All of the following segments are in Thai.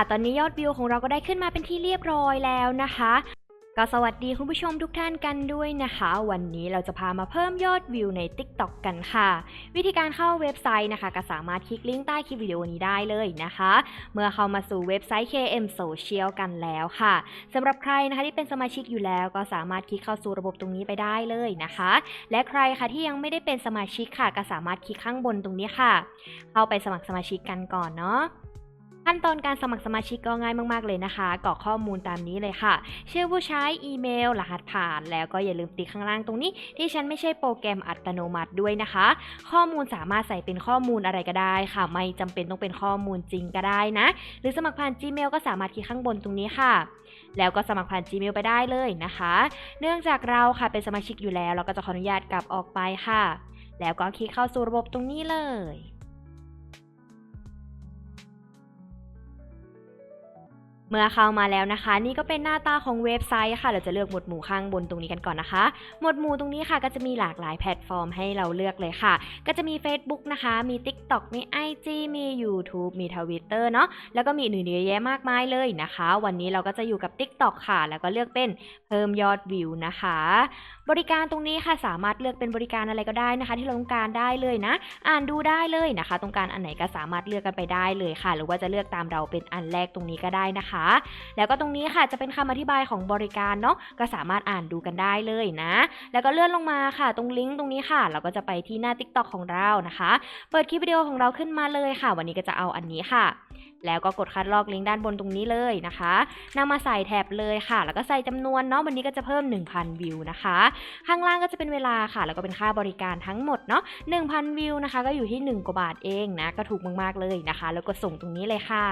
ค่ะ ตอนนี้ยอดวิวของเราก็ได้ขึ้นมาเป็นที่เรียบร้อยแล้วนะคะ ก็สวัสดีคุณผู้ชมทุกท่านกันด้วยนะคะ วันนี้เราจะพามาเพิ่มยอดวิวใน TikTok กันค่ะ วิธีการเข้าเว็บไซต์นะคะก็สามารถคลิกลิงก์ใต้คลิปวิดีโอนี้ได้เลยนะคะ เมื่อเข้ามาสู่เว็บไซต์ KM Social กันแล้วค่ะสำหรับใครนะคะที่เป็นสมาชิกอยู่แล้ว ก็สามารถคลิกเข้าสู่ระบบตรงนี้ไปได้เลยนะคะ และใครค่ะที่ยังไม่ได้เป็นสมาชิกค่ะ ก็สามารถคลิกข้างบนตรงนี้ค่ะ เข้าไปสมัครสมาชิกกันก่อนเนาะ ขั้นตอนการสมัครสมาชิกก็ง่ายมาก ๆ เลยนะคะกรอกข้อมูลตามนี้เลยค่ะ ชื่อผู้ใช้อีเมล รหัสผ่าน แล้วก็อย่าลืมติ๊กข้างล่างตรงนี้ ที่ฉันไม่ใช่โปรแกรมอัตโนมัติด้วยนะคะ ข้อมูลสามารถใส่เป็นข้อมูลอะไรก็ได้ค่ะ ไม่จำเป็นต้องเป็นข้อมูลจริงก็ได้นะ หรือสมัครผ่าน Gmail ก็สามารถคลิกข้างบนตรงนี้ค่ะ แล้วก็สมัครผ่าน Gmail ไปได้เลยนะคะ เนื่องจากเราค่ะเป็นสมาชิกอยู่แล้ว เราก็จะขออนุญาตกลับออกไปค่ะ แล้วก็คลิกเข้าสู่ระบบตรงนี้เลย เมื่อเข้ามาแล้วนะคะ นี่ก็เป็นหน้าตาของเว็บไซต์ค่ะ เราจะเลือกหมวดหมู่ข้างบนตรงนี้กันก่อนนะคะ หมวดหมู่ตรงนี้ค่ะ ก็จะมีหลากหลายแพลตฟอร์มให้เราเลือกเลยค่ะ ก็จะมี Facebook นะคะ มี TikTok มี IG มี YouTube มี Twitter เนาะแล้วก็มีอื่นๆเยอะแยะมากมายเลยนะคะ วันนี้เราก็จะอยู่กับ TikTok ค่ะ แล้วก็เลือกเป็นเพิ่มยอดวิวนะคะ บริการตรงนี้ค่ะสามารถเลือกเป็นบริการอะไรก็ได้นะคะ ที่เราต้องการได้เลยนะ อ่านดูได้เลยนะคะต้องการอันไหนก็สามารถเลือกกันไปได้เลยค่ะ หรือว่าจะเลือกตามเราเป็นอันแรกตรงนี้ก็ได้นะคะแล้วก็ตรงนี้ค่ะจะเป็นคำอธิบายของบริการเนาะก็สามารถอ่านดูกันได้เลยนะ แล้วก็เลื่อนลงมาค่ะ ตรงลิงก์ตรงนี้ค่ะ เราก็จะไปที่หน้า TikTok ของเรานะคะ เปิดคลิปวิดีโอของเราขึ้นมาเลยค่ะ วันนี้ก็จะเอาอันนี้ค่ะ แล้วก็กดคัดลอกลิงก์ด้านบนตรงนี้เลยนะคะนำมาใส่แท็บเลยค่ะ แล้วก็ใส่จำนวนเนาะวันนี้ก็จะเพิ่ม 1,000 วิวนะคะ ข้างล่างก็จะเป็นเวลาค่ะ แล้วก็เป็นค่าบริการทั้งหมดเนาะ1,000 วิวนะคะ ก็อยู่ที่ 1กว่าบาทเองนะก็ถูกมากๆเลยนะคะ แล้วก็ส่งตรงนี้เลยค่ะ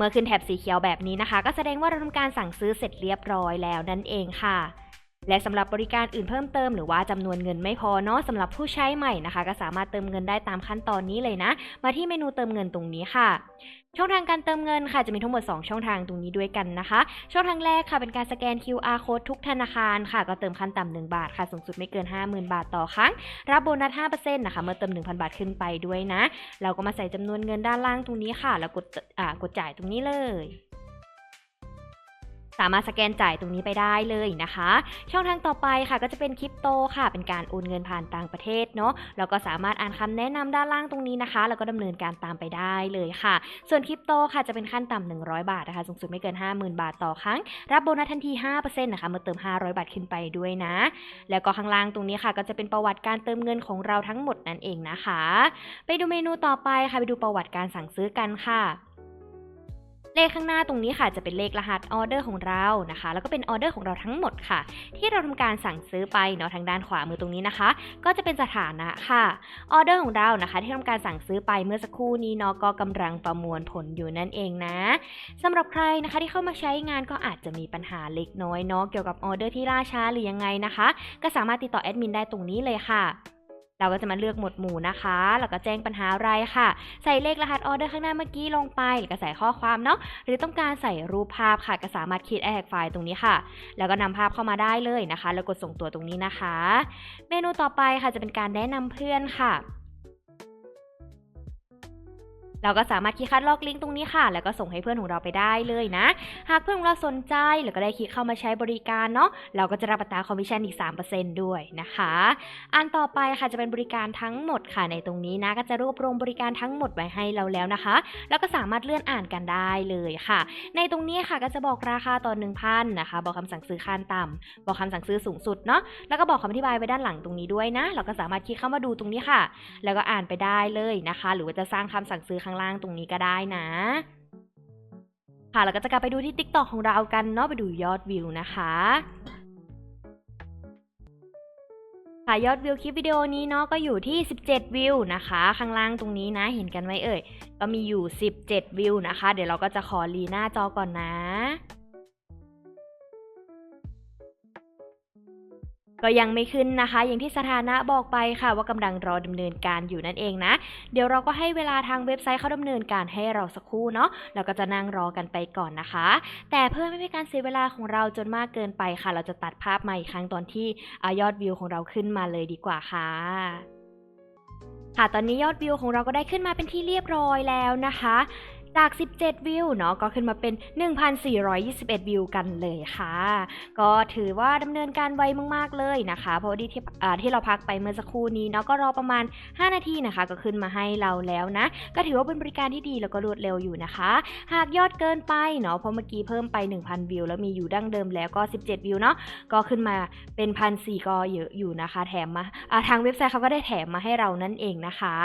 เมื่อขึ้นแถบสีเขียวแบบนี้นะคะ ก็แสดงว่าเราทำการสั่งซื้อเสร็จเรียบร้อยแล้วนั่นเองค่ะ และสำหรับบริการอื่นเพิ่มเติมหรือว่าจำนวนเงินไม่พอเนาะสำหรับผู้ใช้ใหม่นะคะ ก็สามารถเติมเงินได้ตามขั้นตอนนี้เลยนะ มาที่เมนูเติมเงินตรงนี้ค่ะ ช่องทางการเติมเงินค่ะจะมีทั้งหมด 2 ช่องทางตรงนี้ด้วยกันนะคะ ช่องทางแรกค่ะเป็นการสแกน QR code ทุกธนาคารค่ะ ก็เติมขั้นต่ำ1บาทค่ะสูงสุดไม่เกิน 50,000 บาทต่อครั้ง รับโบนัส5%นะคะเมื่อเติม 1,000 บาทขึ้นไปด้วยนะ เราก็มาใส่จำนวนเงินด้านล่างตรงนี้ค่ะ แล้วกดอ่ากดจ่ายตรงนี้เลย สามารถสแกนจ่ายตรงนี้ไปได้เลยนะคะ ช่องทางต่อไปค่ะก็จะเป็นคริปโตค่ะ เป็นการโอนเงินผ่านต่างประเทศเนาะแล้วก็สามารถอ่านคำแนะนำด้านล่างตรงนี้นะคะ แล้วก็ดำเนินการตามไปได้เลยค่ะ ส่วนคริปโตค่ะจะเป็นขั้นต่ำ100 บาทนะคะสูงสุดไม่เกิน 50,000 บาทต่อครั้ง รับโบนัสทันที 5%นะคะเมื่อเติม 500 บาทขึ้นไปด้วยนะ แล้วก็ข้างล่างตรงนี้ค่ะ ก็จะเป็นประวัติการเติมเงินของเราทั้งหมดนั่นเองนะคะ ไปดูเมนูต่อไปค่ะไปดูประวัติการสั่งซื้อกันค่ะ เลขข้างหน้าตรงนี้ค่ะจะเป็นเลขรหัสออเดอร์ของเรานะคะ แล้วก็เป็นออเดอร์ของเราทั้งหมดค่ะ ที่เราทำการสั่งซื้อไปเนาะทางด้านขวามือตรงนี้นะคะ ก็จะเป็นสถานะค่ะออเดอร์ของเรานะคะ ที่ทำการสั่งซื้อไปเมื่อสักครู่นี้เนาะก็กำลังประมวลผลอยู่นั่นเองนะสำหรับใครนะคะที่เข้ามาใช้งานก็อาจจะมีปัญหาเล็กน้อยเนาะเกี่ยวกับออเดอร์ที่ล่าช้าหรือยังไงนะคะ ก็สามารถติดต่อแอดมินได้ตรงนี้เลยค่ะ เราก็จะมาเลือกหมวดหมู่นะคะ แล้วก็แจ้งปัญหาอะไรค่ะ ใส่เลขรหัสออเดอร์ข้างหน้าเมื่อกี้ลงไป แล้วก็ใส่ข้อความเนาะ หรือต้องการใส่รูปภาพค่ะ ก็สามารถคิดแอดไฟล์ตรงนี้ค่ะ แล้วก็นำภาพเข้ามาได้เลยนะคะ แล้วกดส่งตัวตรงนี้นะคะ เมนูต่อไปค่ะจะเป็นการแนะนำเพื่อนค่ะ เราก็สามารถคลิกคัดลอกลิงก์ตรงนี้ค่ะ แล้วก็ส่งให้เพื่อนของเราไปได้เลยนะ หากเพื่อนของเราสนใจหรือก็ได้คลิกเข้ามาใช้บริการเนาะ เราก็จะรับอัตราคอมมิชชั่นอีก 3%ด้วยนะคะ อันต่อไปค่ะจะเป็นบริการทั้งหมดค่ะในตรงนี้นะ ก็จะรวบรวมบริการทั้งหมดไว้ให้เราแล้วนะคะ แล้วก็สามารถเลื่อนอ่านกันได้เลยค่ะ ในตรงนี้ค่ะก็จะบอกราคาต่อ1,000นะคะ บอกคำสั่งซื้อขั้นต่ำบอกคำสั่งซื้อสูงสุดเนาะ แล้วก็บอกคำอธิบายไว้ด้านหลังตรงนี้ด้วยนะ เราก็สามารถคลิกเข้ามาดูตรงนี้ค่ะ แล้วก็อ่านไปได้เลยนะคะ หรือว่าจะสร้างคำสั่งซื้อข้างล่างตรงนี้ก็ได้นะ ค่ะเราก็จะกลับไปดูที่ TikTok ของเรากันเนาะไปดูยอดวิวนะคะค่ะยอดวิวคลิปวิดีโอนี้เนาะก็อยู่ที่ 17 วิวนะคะ ข้างล่างตรงนี้นะเห็นกันไหมเอ่ย ก็มีอยู่ 17 วิวนะคะ เดี๋ยวเราก็จะขอรีหน้าจอก่อนนะ ก็ยังไม่ขึ้นนะคะ อย่างที่สถานะบอกไปค่ะว่ากำลังรอดำเนินการอยู่นั่นเองนะ เดี๋ยวเราก็ให้เวลาทางเว็บไซต์เขาดำเนินการให้เราสักครู่เนาะเราก็จะนั่งรอกันไปก่อนนะคะ แต่เพื่อไม่ให้การเสียเวลาของเราจนมากเกินไปค่ะ เราจะตัดภาพมาอีกครั้งตอนที่อยอดวิวของเราขึ้นมาเลยดีกว่าค่ะค่ะตอนนี้ยอดวิวของเราก็ได้ขึ้นมาเป็นที่เรียบร้อยแล้วนะคะ จาก 17 วิวเนาะก็ขึ้นมาเป็น 1,421 วิวกันเลยค่ะ ก็ถือว่าดำเนินการไวมากๆเลยนะคะ เพราะว่าที่ที่เราพักไปเมื่อสักครู่นี้เนาะก็รอประมาณ 5 นาทีนะคะ ก็ขึ้นมาให้เราแล้วนะ ก็ถือว่าเป็นบริการที่ดีแล้วก็รวดเร็วอยู่นะคะ หากยอดเกินไปเนาะเพราะเมื่อกี้เพิ่มไป 1,000 วิว แล้วมีอยู่ดั้งเดิมแล้วก็ 17 วิวเนาะก็ขึ้นมาเป็นพันสี่ก็เยอะอยู่นะคะ แถมมาาทางเว็บไซต์เขาก็ได้แถมมาให้เรานั่นเองนะคะ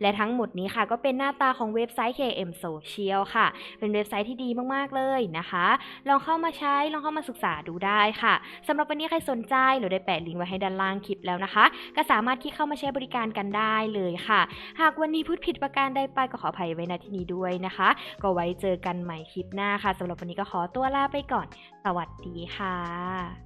และทั้งหมดนี้ค่ะก็เป็นหน้าตาของเว็บไซต์ KM Social ค่ะ เป็นเว็บไซต์ที่ดีมากๆเลยนะคะ ลองเข้ามาใช้ลองเข้ามาศึกษาดูได้ค่ะสำหรับวันนี้ใครสนใจเราได้แปะลิงก์ไว้ให้ด้านล่างคลิปแล้วนะคะ ก็สามารถคลิกเข้ามาใช้บริการกันได้เลยค่ะ หากวันนี้พูดผิดประการใดไปก็ขออภัยไว้ณที่นี้ด้วยนะคะ ก็ไว้เจอกันใหม่คลิปหน้าค่ะสำหรับวันนี้ก็ขอตัวลาไปก่อน สวัสดีค่ะ